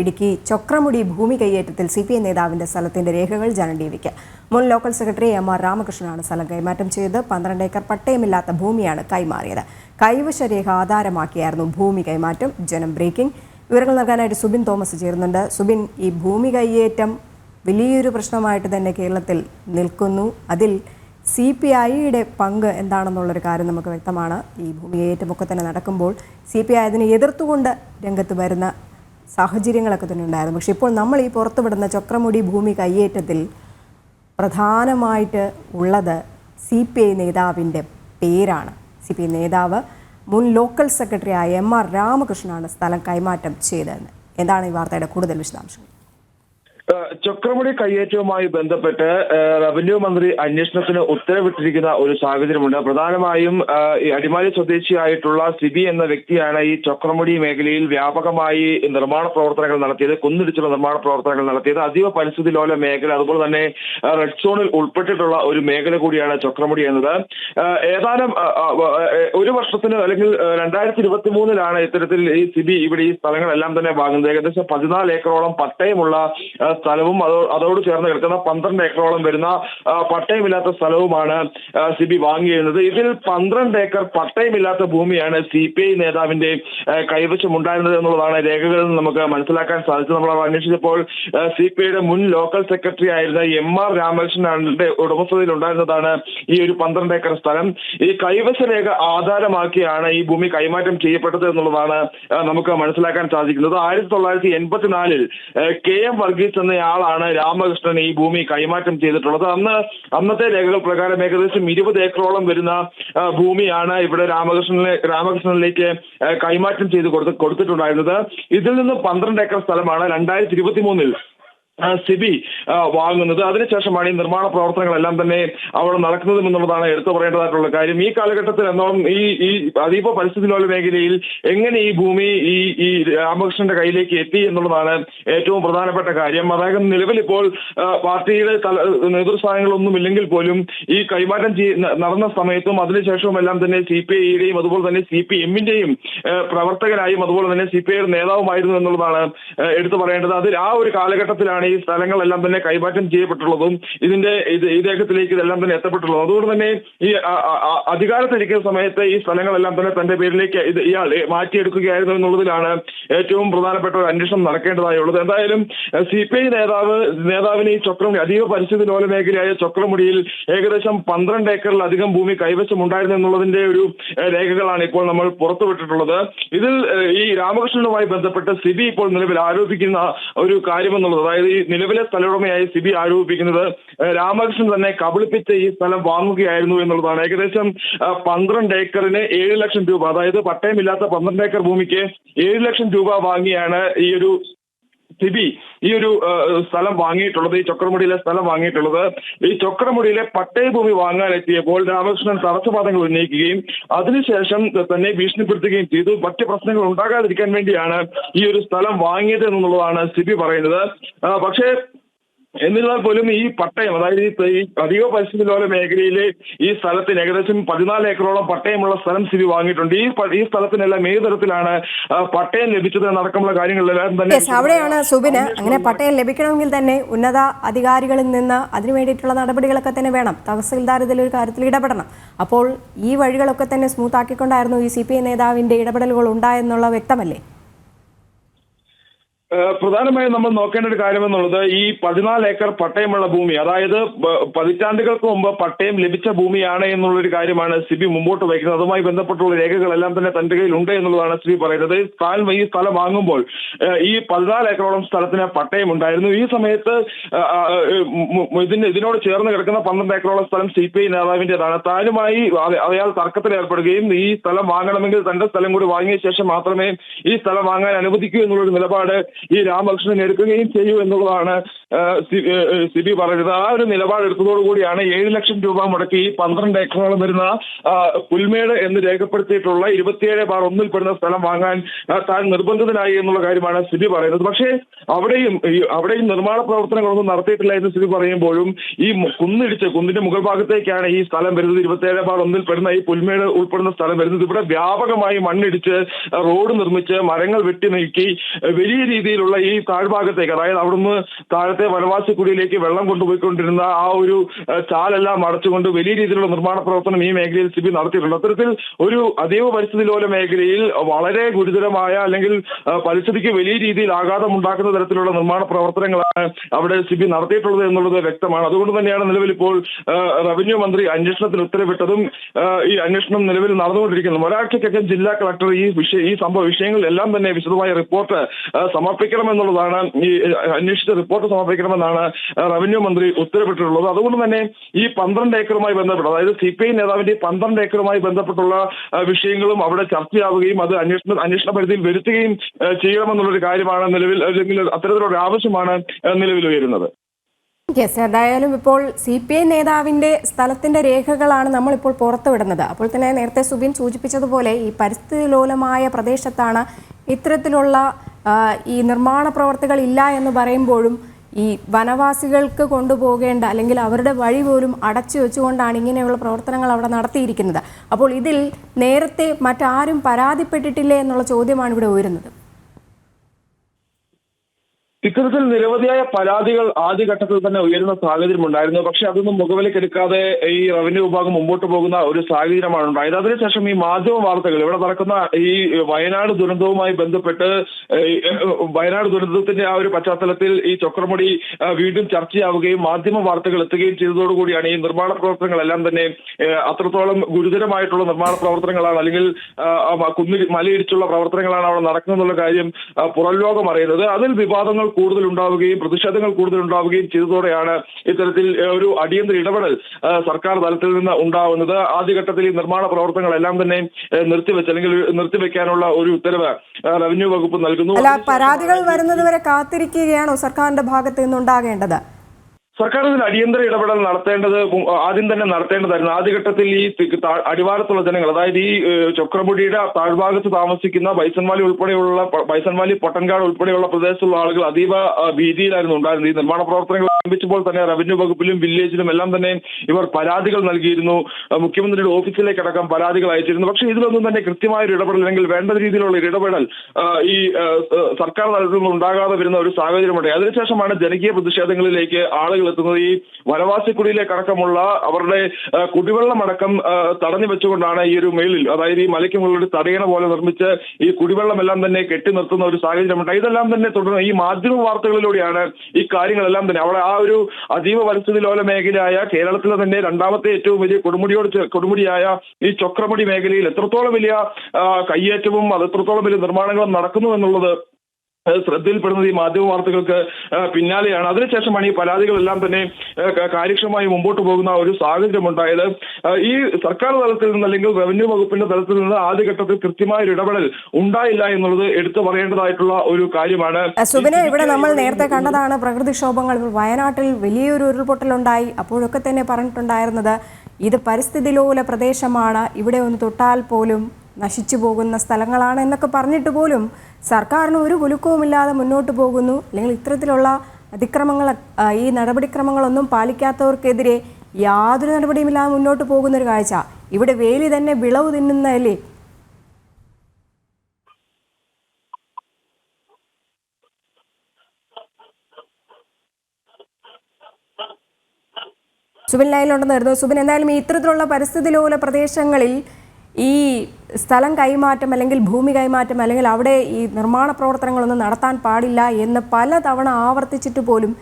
ഇടുക്കി ചൊക്രമുടി ഭൂമി കൈയേറ്റത്തിൽ C P I നേതാവിന്റെ സ്ഥലത്തിന്റെ രേഖകൾ ജനം മുൻ ലോക്കൽ സെക്രട്ടറി എം ആർ രാമകൃഷ്ണനാണ് സ്ഥലം കൈമാറ്റം ചെയ്ത് പന്ത്രണ്ട് ഏക്കർ പട്ടയമില്ലാത്ത ഭൂമിയാണ് കൈമാറിയത്. കൈവശ രേഖ ആധാരമാക്കിയായിരുന്നു ഭൂമി കൈമാറ്റം. ജനം ബ്രേക്കിംഗ്. വിവരങ്ങൾ നൽകാനായിട്ട് സുബിൻ തോമസ് ചേരുന്നുണ്ട്. സുബിൻ ഈ ഭൂമി കൈയേറ്റം വലിയൊരു പ്രശ്നമായിട്ട് തന്നെ കേരളത്തിൽ നിൽക്കുന്നു. അതിൽ സി പി ഐയുടെ പങ്ക് എന്താണെന്നുള്ളൊരു കാര്യം നമുക്ക് വ്യക്തമാണ്. ഈ ഭൂമി കൈയേറ്റമൊക്കെ തന്നെ നടക്കുമ്പോൾ സി പി ഐ അതിനെ എതിർത്തുകൊണ്ട് രംഗത്ത് വരുന്ന സാഹചര്യങ്ങളൊക്കെ തന്നെ ഉണ്ടായിരുന്നു. പക്ഷെ ഇപ്പോൾ നമ്മൾ ഈ പുറത്തുവിടുന്ന ചക്രമുടി ഭൂമി കയ്യേറ്റത്തിൽ പ്രധാനമായിട്ട് ഉള്ളത് സി പി ഐ നേതാവിന്റെ പേരാണ്. സി പി ഐ നേതാവ് മുൻ ലോക്കൽ സെക്രട്ടറി ആയ എം ആർ രാമകൃഷ്ണനാണ് സ്ഥലം കൈമാറ്റം ചെയ്തതെന്ന്. എന്താണ് ഈ വാർത്തയുടെ കൂടുതൽ വിശദാംശങ്ങൾ? ചക്രമുടി കയ്യേറ്റവുമായി ബന്ധപ്പെട്ട് റവന്യൂ മന്ത്രി അന്വേഷണത്തിന് ഉത്തരവിട്ടിരിക്കുന്ന ഒരു സാഹചര്യമുണ്ട്. പ്രധാനമായും അടിമാലി സ്വദേശിയായിട്ടുള്ള സിബി എന്ന വ്യക്തിയാണ് ഈ ചക്രമുടി മേഖലയിൽ വ്യാപകമായി നിർമ്മാണ പ്രവർത്തനങ്ങൾ നടത്തിയത് കുന്നിടിച്ചുള്ള നിർമ്മാണ പ്രവർത്തനങ്ങൾ നടത്തിയത്. അതീവ പരിസ്ഥിതി ലോല മേഖല അതുപോലെ തന്നെ റെഡ് സോണിൽ ഉൾപ്പെട്ടിട്ടുള്ള ഒരു മേഖല കൂടിയാണ് ചക്രമുടി എന്നത്. ഏതാനും ഒരു വർഷത്തിന് അല്ലെങ്കിൽ രണ്ടായിരത്തി ഇരുപത്തി മൂന്നിലാണ് ഇത്തരത്തിൽ ഈ സിബി ഇവിടെ ഈ സ്ഥലങ്ങളെല്ലാം തന്നെ വാങ്ങുന്നത്. ഏകദേശം പതിനാല് ഏക്കറോളം പട്ടയമുള്ള സ്ഥലവും അതോട് ചേർന്ന് കിടക്കുന്ന പന്ത്രണ്ട് ഏക്കറോളം വരുന്ന പട്ടയമില്ലാത്ത സ്ഥലവുമാണ് സി ബി വാങ്ങിയിരുന്നത്. ഇതിൽ പന്ത്രണ്ട് ഏക്കർ പട്ടയമില്ലാത്ത ഭൂമിയാണ് സി പി ഐ നേതാവിന്റെ കൈവശം കൈവശമുണ്ടായിരുന്നത് എന്നുള്ളതാണ് രേഖകളിൽ നിന്ന് നമുക്ക് മനസ്സിലാക്കാൻ സാധിച്ചത്. നമ്മൾ അന്വേഷിച്ചപ്പോൾ സി പി ഐയുടെ മുൻ ലോക്കൽ സെക്രട്ടറി ആയിരുന്ന എം ആർ രാമകൃഷ്ണന്റെ ഉടമസ്ഥതയിൽ ഉണ്ടായിരുന്നതാണ് ഈ ഒരു പന്ത്രണ്ട് ഏക്കർ സ്ഥലം. ഈ കൈവശ രേഖ ആധാരമാക്കിയാണ് ഈ ഭൂമി കൈമാറ്റം ചെയ്യപ്പെട്ടത് എന്നുള്ളതാണ് നമുക്ക് മനസ്സിലാക്കാൻ സാധിക്കുന്നത്. ആയിരത്തി തൊള്ളായിരത്തി എൺപത്തിനാലിൽ കെ എം വർഗീസ് എന്നയാളാണ് രാമകൃഷ്ണൻ ഈ ഭൂമി കൈമാറ്റം ചെയ്തിട്ടുള്ളത്. അന്ന് അന്നത്തെ രേഖകൾ പ്രകാരം ഏകദേശം ഇരുപത് ഏക്കറോളം വരുന്ന ഭൂമിയാണ് ഇവിടെ രാമകൃഷ്ണനെ രാമകൃഷ്ണനിലേക്ക് കൈമാറ്റം ചെയ്ത് കൊടുത്ത് കൊടുത്തിട്ടുണ്ടായിരുന്നത്. ഇതിൽ നിന്ന് പന്ത്രണ്ട് ഏക്കർ സ്ഥലമാണ് രണ്ടായിരത്തി ഇരുപത്തി മൂന്നിൽ സിബി വാങ്ങുന്നത്. അതിനുശേഷമാണ് ഈ നിർമ്മാണ പ്രവർത്തനങ്ങളെല്ലാം തന്നെ അവിടെ നടക്കുന്നതും എന്നുള്ളതാണ് എടുത്തു പറയേണ്ടതായിട്ടുള്ള കാര്യം. ഈ കാലഘട്ടത്തിൽ എന്നോളം ഈ ഈ അതീവ പരിസ്ഥിതി ലോല മേഖലയിൽ എങ്ങനെ ഈ ഭൂമി ഈ ഈ രാമകൃഷ്ണന്റെ കയ്യിലേക്ക് എത്തി എന്നുള്ളതാണ് ഏറ്റവും പ്രധാനപ്പെട്ട കാര്യം. അതായത് നിലവിൽ ഇപ്പോൾ പാർട്ടിയുടെ നേതൃസ്ഥാനങ്ങളൊന്നും ഇല്ലെങ്കിൽ പോലും ഈ കൈമാറ്റം നടന്ന സമയത്തും അതിനുശേഷവും എല്ലാം തന്നെ സി പി ഐയുടെയും അതുപോലെ തന്നെ സി പി എമ്മിന്റെയും പ്രവർത്തകനായും അതുപോലെ തന്നെ സി പി ഐയുടെ നേതാവുമായിരുന്നു എന്നുള്ളതാണ് എടുത്തു പറയേണ്ടത്. അതിൽ ആ ഒരു കാലഘട്ടത്തിലാണ് ഈ സ്ഥലങ്ങളെല്ലാം തന്നെ കൈമാറ്റം ചെയ്യപ്പെട്ടുള്ളതും ഇതിന്റെ ഇത് ഈ ദേഹത്തിലേക്ക് ഇതെല്ലാം തന്നെ എത്തപ്പെട്ടുള്ളതും. അതുകൊണ്ട് തന്നെ ഈ അധികാരത്തിരിക്കുന്ന സമയത്ത് ഈ സ്ഥലങ്ങളെല്ലാം തന്നെ തന്റെ പേരിലേക്ക് ഇത് ഇയാൾ മാറ്റിയെടുക്കുകയായിരുന്നു എന്നുള്ളതിലാണ് ഏറ്റവും പ്രധാനപ്പെട്ട ഒരു അന്വേഷണം നടക്കേണ്ടതായുള്ളത്. എന്തായാലും സി പി ഐ നേതാവ് നേതാവിന് ഈ ചക്രം അതീവ പരിസ്ഥിതി ലോല മേഖലയായ ചക്രമുടിയിൽ ഏകദേശം പന്ത്രണ്ട് ഏക്കറിലധികം ഭൂമി കൈവശം ഉണ്ടായിരുന്നു എന്നുള്ളതിന്റെ ഒരു രേഖകളാണ് ഇപ്പോൾ നമ്മൾ പുറത്തുവിട്ടിട്ടുള്ളത്. ഇതിൽ ഈ രാമകൃഷ്ണനുമായി ബന്ധപ്പെട്ട് സിബി ഇപ്പോൾ നിലവിൽ ആരോപിക്കുന്ന ഒരു കാര്യമെന്നുള്ളത് അതായത് ഈ നിലവിലെ സ്ഥലമുടമയായി സിബി ആരോപിക്കുന്നത് രാമകൃഷ്ണൻ തന്നെ കബളിപ്പിച്ച് ഈ സ്ഥലം വാങ്ങുകയായിരുന്നു എന്നുള്ളതാണ്. ഏകദേശം പന്ത്രണ്ട് ഏക്കറിന് ഏഴ് ലക്ഷം രൂപ അതായത് പട്ടയമില്ലാത്ത പന്ത്രണ്ട് ഏക്കർ ഭൂമിക്ക് ഏഴ് ലക്ഷം രൂപ വാങ്ങിയാണ് ഈ ഒരു സിബി ഈ ഒരു സ്ഥലം വാങ്ങിയിട്ടുള്ളത് ഈ ചക്രമുടിയിലെ സ്ഥലം വാങ്ങിയിട്ടുള്ളത് ഈ ചക്രമുടിയിലെ പട്ടയ ഭൂമി വാങ്ങാനെത്തിയപ്പോൾ രാമകൃഷ്ണൻ തടസ്സവാദങ്ങൾ ഉന്നയിക്കുകയും അതിനുശേഷം തന്നെ ഭീഷണിപ്പെടുത്തുകയും ചെയ്തു. മറ്റ് പ്രശ്നങ്ങൾ ഉണ്ടാകാതിരിക്കാൻ വേണ്ടിയാണ് ഈ ഒരു സ്ഥലം വാങ്ങിയത് എന്നുള്ളതാണ് സിബി പറയുന്നത്. പക്ഷേ എന്നിരുന്നാൽ പോലും ഈ പട്ടയം അതായത് ഈ അധിക പരിസ്ഥിതി ലോല മേഖലയിലെ ഈ സ്ഥലത്തിന് ഏകദേശം പതിനാല് ഏക്കറോളം പട്ടയമുള്ള സ്ഥലം സ്ഥിതി വാങ്ങിയിട്ടുണ്ട്. ഈ ഈ സ്ഥലത്തിനെല്ലാം ഏത് തരത്തിലാണ് പട്ടയം ലഭിച്ചത് എന്നടക്കമുള്ള കാര്യങ്ങളിലെല്ലാം തന്നെ അവിടെയാണ് സുബിന് അങ്ങനെ പട്ടയം ലഭിക്കണമെങ്കിൽ തന്നെ ഉന്നത അധികാരികളിൽ നിന്ന് അതിനു വേണ്ടിയിട്ടുള്ള നടപടികളൊക്കെ തന്നെ വേണം. തഹസിൽദാർ ഒരു കാര്യത്തിൽ ഇടപെടണം. അപ്പോൾ ഈ വഴികളൊക്കെ തന്നെ സ്മൂത്ത് ആക്കിക്കൊണ്ടായിരുന്നു ഈ സി പി ഐ നേതാവിന്റെ ഇടപെടലുകൾ ഉണ്ടായെന്നുള്ള വ്യക്തമല്ലേ? പ്രധാനമായും നമ്മൾ നോക്കേണ്ട ഒരു കാര്യമെന്നുള്ളത് ഈ പതിനാല് ഏക്കർ പട്ടയമുള്ള ഭൂമി അതായത് പതിറ്റാണ്ടുകൾക്ക് മുമ്പ് പട്ടയം ലഭിച്ച ഭൂമിയാണ് എന്നുള്ളൊരു കാര്യമാണ് സിബി മുമ്പോട്ട് വയ്ക്കുന്നത്. അതുമായി ബന്ധപ്പെട്ടുള്ള രേഖകളെല്ലാം തന്നെ തന്റെ കയ്യിൽ ഉണ്ട് എന്നുള്ളതാണ് സിബി പറയുന്നത്. താൻ ഈ സ്ഥലം വാങ്ങുമ്പോൾ ഈ പതിനാല് ഏക്കറോളം സ്ഥലത്തിന് പട്ടയം ഉണ്ടായിരുന്നു. ഈ സമയത്ത് ഇതിന് ഇതിനോട് ചേർന്ന് കിടക്കുന്ന പന്ത്രണ്ട് ഏക്കറോളം സ്ഥലം സി പി ഐ നേതാവിന്റെതാണ്. താനുമായി അയ- അയാൾ തർക്കത്തിൽ ഏർപ്പെടുകയും ഈ സ്ഥലം വാങ്ങണമെങ്കിൽ തന്റെ സ്ഥലം കൂടി വാങ്ങിയ ശേഷം മാത്രമേ ഈ സ്ഥലം വാങ്ങാൻ അനുവദിക്കൂ എന്നുള്ളൊരു നിലപാട് ഈ രാമകൃഷ്ണൻ എടുക്കുകയും ചെയ്യൂ എന്നുള്ളതാണ് സിബി പറയുന്നത്. ആ ഒരു നിലപാടെടുത്തതോടു കൂടിയാണ് ഏഴ് ലക്ഷം രൂപ മുടക്കി പന്ത്രണ്ട് ഏക്കറോളം വരുന്ന പുൽമേട് എന്ന് രേഖപ്പെടുത്തിയിട്ടുള്ള ഇരുപത്തിയേഴ് ബാർ ഒന്നിൽ പെടുന്ന സ്ഥലം വാങ്ങാൻ താൻ നിർബന്ധിതനായി എന്നുള്ള കാര്യമാണ് സിബി പറയുന്നത്. പക്ഷേ അവിടെയും അവിടെയും നിർമ്മാണ പ്രവർത്തനങ്ങളൊന്നും നടത്തിയിട്ടില്ല എന്ന് സിബി പറയുമ്പോഴും ഈ കുന്നിടിച്ച് കുന്നിന്റെ മുകൾ ഭാഗത്തേക്കാണ് ഈ സ്ഥലം വരുന്നത്. ഇരുപത്തിയേഴ് ബാർ ഒന്നിൽ പെടുന്ന ഈ പുൽമേട് ഉൾപ്പെടുന്ന സ്ഥലം വരുന്നത്. ഇവിടെ വ്യാപകമായി മണ്ണിടിച്ച് റോഡ് നിർമ്മിച്ച് മരങ്ങൾ വെട്ടി നീക്കി വലിയ രീതിയിൽ രീതിയിലുള്ള ഈ താഴ്ഭാഗത്തേക്ക് അതായത് അവിടുന്ന് താഴത്തെ വനവാസി കുടിയിലേക്ക് വെള്ളം കൊണ്ടുപോയിക്കൊണ്ടിരുന്ന ആ ഒരു ചാലെല്ലാം അടച്ചുകൊണ്ട് വലിയ രീതിയിലുള്ള നിർമ്മാണ പ്രവർത്തനം ഈ മേഖലയിൽ സിബി നടത്തിയിട്ടുണ്ട്. അത്തരത്തിൽ ഒരു അതീവ പരിസ്ഥിതി ലോല മേഖലയിൽ വളരെ ഗുരുതരമായ അല്ലെങ്കിൽ പരിസ്ഥിതിക്ക് വലിയ രീതിയിൽ ആഘാതം ഉണ്ടാക്കുന്ന തരത്തിലുള്ള നിർമ്മാണ പ്രവർത്തനങ്ങളാണ് അവിടെ സിബി നടത്തിയിട്ടുള്ളത് എന്നുള്ളത് വ്യക്തമാണ്. അതുകൊണ്ട് തന്നെയാണ് നിലവിൽ ഇപ്പോൾ റവന്യൂ മന്ത്രി അന്വേഷണത്തിന് ഉത്തരവിട്ടതും ഈ അന്വേഷണം നിലവിൽ നടന്നുകൊണ്ടിരിക്കുന്നതും. ഒരാഴ്ചക്കകം ജില്ലാ കളക്ടർ ഈ വിഷയ ഈ സംഭവ വിഷയങ്ങളിലെല്ലാം തന്നെ വിശദമായ റിപ്പോർട്ട് ആ, സമർപ്പിക്കണമെന്നുള്ളതാണ് ഈ അന്വേഷിച്ച റിപ്പോർട്ട് സമർപ്പിക്കണമെന്നാണ് റവന്യൂ മന്ത്രി ഉത്തരവിട്ടിട്ടുള്ളത്. അതുകൊണ്ട് തന്നെ ഈ പന്ത്രണ്ട് ഏക്കറുമായി ബന്ധപ്പെട്ട് അതായത് സി പി ഐ നേതാവിന്റെ പന്ത്രണ്ട് ഏക്കറുമായി ബന്ധപ്പെട്ടുള്ള വിഷയങ്ങളും അവിടെ ചർച്ചയാവുകയും അത് അന്വേഷണ അന്വേഷണ പരിധിയിൽ വരുത്തുകയും ചെയ്യണമെന്നുള്ളൊരു കാര്യമാണ് നിലവിൽ അല്ലെങ്കിൽ അത്തരത്തിലൊരു ആവശ്യമാണ് നിലവിൽ ഉയരുന്നത്. യെസ് എന്തായാലും ഇപ്പോൾ സി പി ഐ നേതാവിന്റെ സ്ഥലത്തിന്റെ രേഖകളാണ് നമ്മളിപ്പോൾ പുറത്തുവിടുന്നത്. അപ്പോൾ തന്നെ നേരത്തെ സുബിൻ സൂചിപ്പിച്ചതുപോലെ ഈ പരിസ്ഥിതി ലോലമായ പ്രദേശത്താണ് ഇത്തരത്തിലുള്ള ഈ നിർമ്മാണ പ്രവർത്തികൾ ഇല്ല എന്ന് പറയുമ്പോഴും ഈ വനവാസികൾക്ക് കൊണ്ടുപോകേണ്ട അല്ലെങ്കിൽ അവരുടെ വഴി പോലും അടച്ചു വെച്ചുകൊണ്ടാണ് ഇങ്ങനെയുള്ള പ്രവർത്തനങ്ങൾ അവിടെ നടത്തിയിരിക്കുന്നത്. അപ്പോൾ ഇതിൽ നേരത്തെ മറ്റാരും പരാതിപ്പെട്ടിട്ടില്ലേ എന്നുള്ള ചോദ്യമാണ് ഇവിടെ ഉയരുന്നത്. ഇത്തരത്തിൽ നിരവധിയായ പരാതികൾ ആദ്യഘട്ടത്തിൽ തന്നെ ഉയരുന്ന സാഹചര്യം ഉണ്ടായിരുന്നു പക്ഷെ അതൊന്നും മുഖവിലക്കെടുക്കാതെ ഈ റവന്യൂ വിഭാഗം മുമ്പോട്ട് പോകുന്ന ഒരു സാഹചര്യമാണ് ഉണ്ടായത്. അതിനുശേഷം ഈ മാധ്യമ വാർത്തകൾ ഇവിടെ നടക്കുന്ന ഈ വയനാട് ദുരന്തവുമായി ബന്ധപ്പെട്ട് വയനാട് ദുരന്തത്തിന്റെ ആ ഒരു പശ്ചാത്തലത്തിൽ ഈ ചക്രമുടി വീണ്ടും ചർച്ചയാവുകയും മാധ്യമ വാർത്തകൾ എത്തുകയും ചെയ്തതോടുകൂടിയാണ് ഈ നിർമ്മാണ പ്രവർത്തനങ്ങളെല്ലാം തന്നെ അത്രത്തോളം ഗുരുതരമായിട്ടുള്ള നിർമ്മാണ പ്രവർത്തനങ്ങളാണ് അല്ലെങ്കിൽ കുന്നി മലയിടിച്ചുള്ള പ്രവർത്തനങ്ങളാണ് അവിടെ നടക്കുന്നുള്ള കാര്യം പുറം ലോകം അറിയുന്നത്. അതിൽ വിവാദങ്ങൾ കൂടുതൽ ഉണ്ടാവുകയും പ്രതിഷേധങ്ങൾ കൂടുതൽ ഉണ്ടാവുകയും ചെയ്തതോടെയാണ് ഇത്തരത്തിൽ ഒരു അടിയന്തര ഇടപെടൽ സർക്കാർ തലത്തിൽ നിന്ന് ഉണ്ടാവുന്നത്. ആദ്യഘട്ടത്തിൽ ഈ നിർമ്മാണ പ്രവർത്തനങ്ങളെല്ലാം തന്നെ നിർത്തിവെച്ച് അല്ലെങ്കിൽ നിർത്തിവെക്കാനുള്ള ഒരു ഉത്തരവ് റവന്യൂ വകുപ്പ് നൽകുന്നു. പരാതികൾ വരുന്നതുവരെ കാത്തിരിക്കുകയാണോ സർക്കാരിന്റെ ഭാഗത്ത് നിന്നുണ്ടാകേണ്ടത്? സർക്കാർ ഇതിൽ അടിയന്തര ഇടപെടൽ നടത്തേണ്ടത് ആദ്യം തന്നെ നടത്തേണ്ടതായിരുന്നു. ആദ്യഘട്ടത്തിൽ ഈ അടിവാരത്തുള്ള ജനങ്ങൾ അതായത് ഈ ചക്രമുടിയുടെ താഴ്ഭാഗത്ത് താമസിക്കുന്ന ബൈസൺവാലി ഉൾപ്പെടെയുള്ള ബൈസൺവാലി പൊട്ടൻകാട് ഉൾപ്പെടെയുള്ള പ്രദേശത്തുള്ള ആളുകൾ അതീവ ഭീതിയിലായിരുന്നു ഉണ്ടായിരുന്നത്. ഈ നിർമ്മാണ പ്രവർത്തനങ്ങൾ ആരംഭിച്ചപ്പോൾ തന്നെ റവന്യൂ വകുപ്പിലും വില്ലേജിലും എല്ലാം തന്നെ ഇവർ പരാതികൾ നൽകിയിരുന്നു. മുഖ്യമന്ത്രിയുടെ ഓഫീസിലേക്ക് അടക്കം പരാതികൾ അയച്ചിരുന്നു. പക്ഷേ ഇതിലൊന്നും തന്നെ കൃത്യമായ ഒരു ഇടപെടൽ അല്ലെങ്കിൽ വേണ്ട രീതിയിലുള്ള ഒരു ഇടപെടൽ ഈ സർക്കാർ തലത്തിൽ നിന്ന് ഉണ്ടാകാതെ വരുന്ന ഒരു സാഹചര്യമുണ്ട് അതിനുശേഷമാണ് ജനകീയ പ്രതിഷേധങ്ങളിലേക്ക് ആളുകൾ എത്തുന്നത് ഈ വനവാസിക്കുടിയിലേക്ക് അടക്കമുള്ള അവരുടെ കുടിവെള്ളമടക്കം തടഞ്ഞു വെച്ചുകൊണ്ടാണ് ഈ ഒരു മേളിൽ അതായത് ഈ മലയ്ക്ക് മുകളിൽ തടയണ പോലെ നിർമ്മിച്ച് ഈ കുടിവെള്ളമെല്ലാം തന്നെ കെട്ടി നിർത്തുന്ന ഒരു സാഹചര്യമുണ്ട് ഇതെല്ലാം തന്നെ തുടർന്ന് ഈ മാധ്യമ വാർത്തകളിലൂടെയാണ് ഈ കാര്യങ്ങളെല്ലാം തന്നെ. അവിടെ ആ ഒരു അതീവ പരിസ്ഥിതി ലോല മേഖലയായ കേരളത്തിലെ തന്നെ രണ്ടാമത്തെ ഏറ്റവും വലിയ കൊടുമുടിയോട് കൊടുമുടിയായ ഈ ചൊക്രമുടി മേഖലയിൽ എത്രത്തോളം വലിയ കയ്യേറ്റവും അത് എത്രത്തോളം വലിയ നിർമ്മാണങ്ങളും നടക്കുന്നു എന്നുള്ളത് ശ്രദ്ധയിൽപ്പെടുന്നത് ഈ മാധ്യമ വാർത്തകൾക്ക് പിന്നാലെയാണ്. അതിനുശേഷമാണ് ഈ പരാതികളെല്ലാം തന്നെ കാര്യക്ഷമമായി മുമ്പോട്ട് പോകുന്ന ഒരു സാഹചര്യം ഉണ്ടായത് ഈ സർക്കാർ തലത്തിൽ നിന്ന് അല്ലെങ്കിൽ റവന്യൂ വകുപ്പിന്റെ തലത്തിൽ നിന്ന് ആദ്യഘട്ടത്തിൽ കൃത്യമായ ഒരു ഇടപെടൽ ഉണ്ടായില്ല എന്നുള്ളത് എടുത്തു പറയേണ്ടതായിട്ടുള്ള ഒരു കാര്യമാണ്. സുബിനെ ഇവിടെ നമ്മൾ നേരത്തെ കണ്ടതാണ് പ്രകൃതിക്ഷോഭങ്ങൾ. വയനാട്ടിൽ വലിയൊരു ഉരുൾപൊട്ടലുണ്ടായി. അപ്പോഴൊക്കെ തന്നെ പറഞ്ഞിട്ടുണ്ടായിരുന്നത് ഇത് പരിസ്ഥിതി ലോല പ്രദേശമാണ്. ഇവിടെ ഒന്ന് തൊട്ടാൽ പോലും നശിച്ചു പോകുന്ന സ്ഥലങ്ങളാണ് എന്നൊക്കെ പറഞ്ഞിട്ട് പോലും സർക്കാരിന് ഒരു കുലുക്കവുമില്ലാതെ മുന്നോട്ട് പോകുന്നു. അല്ലെങ്കിൽ ഇത്തരത്തിലുള്ള അതിക്രമങ്ങൾ ഈ നടപടിക്രമങ്ങളൊന്നും പാലിക്കാത്തവർക്കെതിരെ യാതൊരു നടപടിയുമില്ലാതെ മുന്നോട്ട് പോകുന്ന ഒരു കാഴ്ച. ഇവിടെ വേലി തന്നെ വിളവ് തിന്നുന്നതല്ലേ സുബിൻ ലൈനിലുണ്ടെന്ന് കരുതുന്നു സുബിൻ എന്തായാലും ഈ ഇത്തരത്തിലുള്ള പരിസ്ഥിതി ലോല പ്രദേശങ്ങളിൽ ഈ സ്ഥലം കൈമാറ്റം അല്ലെങ്കിൽ ഭൂമി കൈമാറ്റം അല്ലെങ്കിൽ അവിടെ ഈ നിർമ്മാണ പ്രവർത്തനങ്ങളൊന്നും നടത്താൻ പാടില്ല എന്ന് പലതവണ ആവർത്തിച്ചിട്ട് പോലും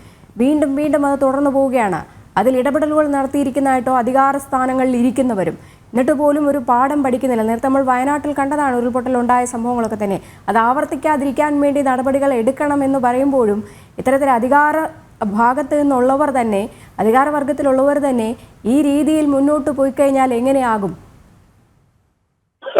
വീണ്ടും വീണ്ടും അത് തുടർന്നു പോവുകയാണ്. അതിൽ ഇടപെടലുകൾ നടത്തിയിരിക്കുന്നതായിട്ടോ അധികാര സ്ഥാനങ്ങളിൽ ഇരിക്കുന്നവരും എന്നിട്ട് പോലും ഒരു പാഠം പഠിക്കുന്നില്ല. നേരത്തെ നമ്മൾ വയനാട്ടിൽ കണ്ടതാണ് ഉരുൾപൊട്ടൽ ഉണ്ടായ സംഭവങ്ങളൊക്കെ തന്നെ. അത് ആവർത്തിക്കാതിരിക്കാൻ വേണ്ടി നടപടികൾ എടുക്കണം എന്ന് പറയുമ്പോഴും ഇത്തരത്തിൽ അധികാര ഭാഗത്ത് നിന്നുള്ളവർ തന്നെ അധികാരവർഗത്തിലുള്ളവർ തന്നെ ഈ രീതിയിൽ മുന്നോട്ട് പോയി കഴിഞ്ഞാൽ എങ്ങനെയാകും?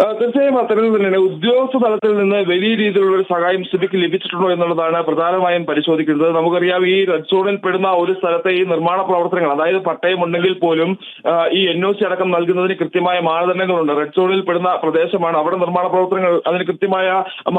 തീർച്ചയായും അത്തരത്തിൽ തന്നെയാണ്. ഉദ്യോഗസ്ഥ തലത്തിൽ നിന്ന് വലിയ രീതിയിലുള്ള ഒരു സഹായം സ്ഥിതിക്ക് ലഭിച്ചിട്ടുണ്ടോ എന്നുള്ളതാണ് പ്രധാനമായും പരിശോധിക്കുന്നത്. നമുക്കറിയാം ഈ റെഡ് സോണിൽ പെടുന്ന ഒരു സ്ഥലത്തെ ഈ നിർമ്മാണ പ്രവർത്തനങ്ങൾ അതായത് പട്ടയം ഉണ്ടെങ്കിൽ പോലും ഈ എൻ ഒ സി അടക്കം നൽകുന്നതിന് കൃത്യമായ മാനദണ്ഡങ്ങളുണ്ട്. റെഡ് സോണിൽ പെടുന്ന പ്രദേശമാണ് അവിടെ നിർമ്മാണ പ്രവർത്തനങ്ങൾ അതിന് കൃത്യമായ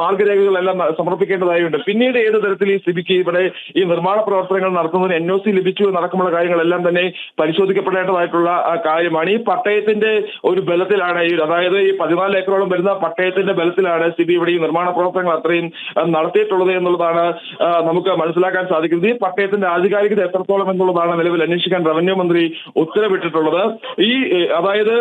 മാർഗരേഖകളെല്ലാം സമർപ്പിക്കേണ്ടതായുണ്ട്. പിന്നീട് ഏത് തരത്തിൽ ഈ സ്ഥിതിക്ക് ഇവിടെ ഈ നിർമ്മാണ പ്രവർത്തനങ്ങൾ നടത്തുന്നതിന് എൻ ഒ സി ലഭിച്ചു എന്നടക്കമുള്ള കാര്യങ്ങളെല്ലാം തന്നെ പരിശോധിക്കപ്പെടേണ്ടതായിട്ടുള്ള കാര്യമാണ്. ഈ പട്ടയത്തിന്റെ ഒരു ബലത്തിലാണ് ഈ അതായത് ഈ പതിനാല് പതിനാല് ഏക്കറോളം വരുന്ന പട്ടയത്തിന്റെ ബലത്തിലാണ് സിബി ഇവിടെ ഈ നിർമ്മാണ പ്രവർത്തനങ്ങൾ അത്രയും നടത്തിയിട്ടുള്ളത് എന്നുള്ളതാണ് നമുക്ക് മനസ്സിലാക്കാൻ സാധിക്കുന്നത്. ഈ പട്ടയത്തിന്റെ ആധികാരികത എത്രത്തോളം എന്നുള്ളതാണ് നിലവിൽ അന്വേഷിക്കാൻ റവന്യൂ മന്ത്രി ഉത്തരവിട്ടിട്ടുള്ളത്. ഈ അതായത്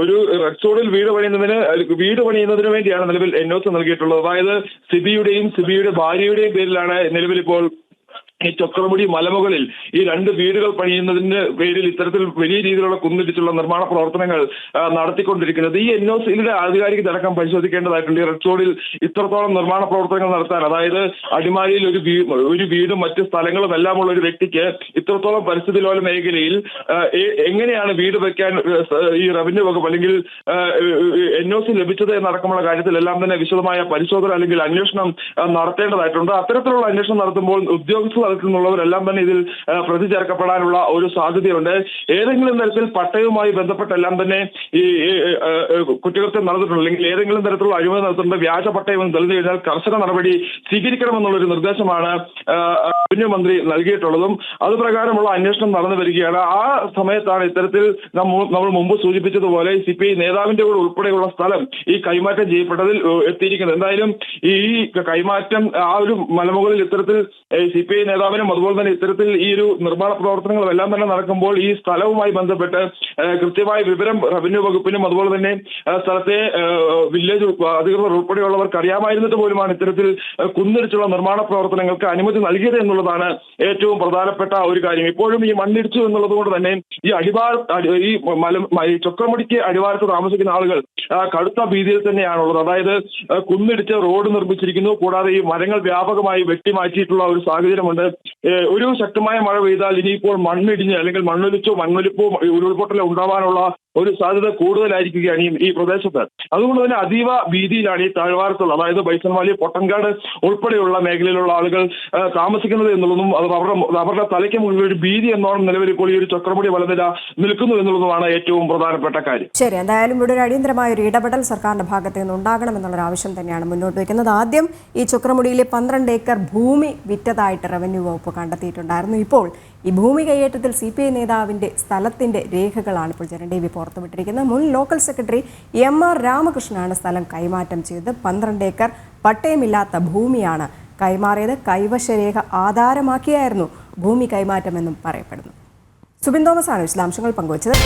ഒരു റെക്സോണിൽ വീട് പണിയുന്നതിന് വീട് പണിയുന്നതിന് വേണ്ടിയാണ് നിലവിൽ എൻഒസ് നൽകിയിട്ടുള്ളത്. അതായത് സിബിയുടെയും സിബിയുടെ ഭാര്യയുടെയും പേരിലാണ് നിലവിൽ ഇപ്പോൾ ഈ ചക്രമുടി മലമുകളിൽ ഈ രണ്ട് വീടുകൾ പണിയുന്നതിന്റെ പേരിൽ ഇത്തരത്തിൽ വലിയ രീതിയിലുള്ള കുന്നിടിച്ചുള്ള നിർമ്മാണ പ്രവർത്തനങ്ങൾ നടത്തിക്കൊണ്ടിരിക്കുന്നത്. ഈ എൻ ഒ സിയുടെ ആധികാരികത അടക്കം പരിശോധിക്കേണ്ടതായിട്ടുണ്ട്. ഈ റെഡ് റോഡിൽ ഇത്രത്തോളം നിർമ്മാണ പ്രവർത്തനങ്ങൾ നടത്താൻ അതായത് അടിമാലിയിൽ ഒരു ഒരു വീടും മറ്റ് സ്ഥലങ്ങളും എല്ലാം ഉള്ള ഒരു വ്യക്തിക്ക് ഇത്രത്തോളം പരിസ്ഥിതി ലോല മേഖലയിൽ എങ്ങനെയാണ് വീട് വെക്കാൻ ഈ റവന്യൂ വകുപ്പ് അല്ലെങ്കിൽ എൻ ഒ സി ലഭിച്ചത് എന്നടക്കമുള്ള കാര്യത്തിൽ എല്ലാം തന്നെ വിശദമായ പരിശോധന അല്ലെങ്കിൽ അന്വേഷണം നടത്തേണ്ടതായിട്ടുണ്ട്. അത്തരത്തിലുള്ള അന്വേഷണം നടത്തുമ്പോൾ ഉദ്യോഗസ്ഥ തലത്തിൽ നിന്നുള്ളവരെല്ലാം തന്നെ ഇതിൽ പ്രതി ചേർക്കപ്പെടാനുള്ള ഒരു സാധ്യതയുണ്ട്. ഏതെങ്കിലും തരത്തിൽ പട്ടയവുമായി ബന്ധപ്പെട്ടെല്ലാം തന്നെ ഈ കുറ്റകൃത്യം നടന്നിട്ടുണ്ട്. അല്ലെങ്കിൽ ഏതെങ്കിലും തരത്തിലുള്ള അഴിമതി നടത്തുന്നുണ്ട് വ്യാജ പട്ടയം എന്ന് തെളിഞ്ഞു കഴിഞ്ഞാൽ കർശന നടപടി സ്വീകരിക്കണമെന്നുള്ളൊരു നിർദ്ദേശമാണ് റവന്യൂ മന്ത്രി നൽകിയിട്ടുള്ളതും. അതുപ്രകാരമുള്ള അന്വേഷണം നടന്നു വരികയാണ്. ആ സമയത്താണ് ഇത്തരത്തിൽ നമ്മൾ മുമ്പ് സൂചിപ്പിച്ചതുപോലെ സി പി ഐ നേതാവിന്റെ കൂടെ ഉൾപ്പെടെയുള്ള സ്ഥലം ഈ കൈമാറ്റം ചെയ്യപ്പെട്ടതിൽ എത്തിയിരിക്കുന്നത്. എന്തായാലും ഈ കൈമാറ്റം ആ ഒരു മലമുകളിൽ ഇത്തരത്തിൽ സി പി ഐ നേതാവിനും അതുപോലെ തന്നെ ഇത്തരത്തിൽ ഈ ഒരു നിർമ്മാണ പ്രവർത്തനങ്ങളും എല്ലാം തന്നെ നടക്കുമ്പോൾ ഈ സ്ഥലവുമായി ബന്ധപ്പെട്ട് കൃത്യമായ വിവരം റവന്യൂ വകുപ്പിനും അതുപോലെ തന്നെ സ്ഥലത്തെ വില്ലേജ് അധികൃതർ ഉൾപ്പെടെയുള്ളവർക്ക് അറിയാമായിരുന്നിട്ട് പോലുമാണ് ഇത്തരത്തിൽ കുന്നിടിച്ചുള്ള നിർമ്മാണ പ്രവർത്തനങ്ങൾക്ക് അനുമതി നൽകിയത് എന്നുള്ളതാണ് ഏറ്റവും പ്രധാനപ്പെട്ട ഒരു കാര്യം. ഇപ്പോഴും ഈ മണ്ണിടിച്ചു എന്നുള്ളത് കൊണ്ട് തന്നെ ഈ അടിവാര ഈ മല ഈ അടിവാരത്ത് താമസിക്കുന്ന ആളുകൾ കടുത്ത ഭീതിയിൽ തന്നെയാണുള്ളത്. അതായത് കുന്നിടിച്ച് റോഡ് നിർമ്മിച്ചിരിക്കുന്നു. കൂടാതെ ഈ മരങ്ങൾ വ്യാപകമായി വെട്ടിമാറ്റിയിട്ടുള്ള ഒരു സാഹചര്യമുണ്ട്. ഒരു ശക്തമായ മഴ പെയ്താൽ ഇനിയിപ്പോൾ മണ്ണിടിഞ്ഞ് അല്ലെങ്കിൽ മണ്ണൊലിച്ചോ മണ്ണൊലിപ്പോ ഉരുൾപൊട്ടലോ ഉണ്ടാവാനുള്ള ഒരു സാധ്യത കൂടുതലായിരിക്കുകയാണ് ഈ പ്രദേശത്ത്. അതുകൊണ്ട് തന്നെ അതീവ ഭീതിയിലാണ് ഈ താഴ്വാരത്തുള്ള അതായത് ബൈസൺവാലി പൊട്ടൻകാട് ഉൾപ്പെടെയുള്ള മേഖലയിലുള്ള ആളുകൾ താമസിക്കുന്നത് എന്നുള്ളതും അവരുടെ അവരുടെ തലയ്ക്ക് മുകളിൽ ഒരു ഭീതി എന്നോണം നിലവിൽ ഇപ്പോൾ ഈ ഒരു ചക്രമുടി വലനില നിൽക്കുന്നു എന്നുള്ളതുമാണ് ഏറ്റവും പ്രധാനപ്പെട്ട കാര്യം. ശരി എന്തായാലും ഇവിടെ ഒരു അടിയന്തരമായ ഒരു ഇടപെടൽ സർക്കാരിന്റെ ഭാഗത്ത് നിന്ന് ഉണ്ടാകണമെന്നുള്ളൊരു ആവശ്യം തന്നെയാണ് മുന്നോട്ട് വയ്ക്കുന്നത്. ആദ്യം ഈ ചുക്രമുടിയിലെ പന്ത്രണ്ട് ഏക്കർ ഭൂമി വിറ്റതായിട്ട് റവന്യൂ വകുപ്പ് കണ്ടെത്തിയിട്ടുണ്ടായിരുന്നു. ഇപ്പോൾ ഈ ഭൂമി കൈയേറ്റത്തിൽ സി പി ഐ നേതാവിന്റെ സ്ഥലത്തിന്റെ രേഖകളാണ് ഇപ്പോൾ ജനദേവി പുറത്തുവിട്ടിരിക്കുന്നത്. മുൻ ലോക്കൽ സെക്രട്ടറി എം ആർ രാമകൃഷ്ണനാണ് സ്ഥലം കൈമാറ്റം ചെയ്തത്. പന്ത്രണ്ട് ഏക്കർ പട്ടയമില്ലാത്ത ഭൂമിയാണ് കൈമാറിയത്. കൈവശരേഖ ആധാരമാക്കിയായിരുന്നു ഭൂമി കൈമാറ്റമെന്നും പറയപ്പെടുന്നു. സുബിൻ തോമസ് ആണ് വിശദാംശങ്ങൾ പങ്കുവച്ചത്.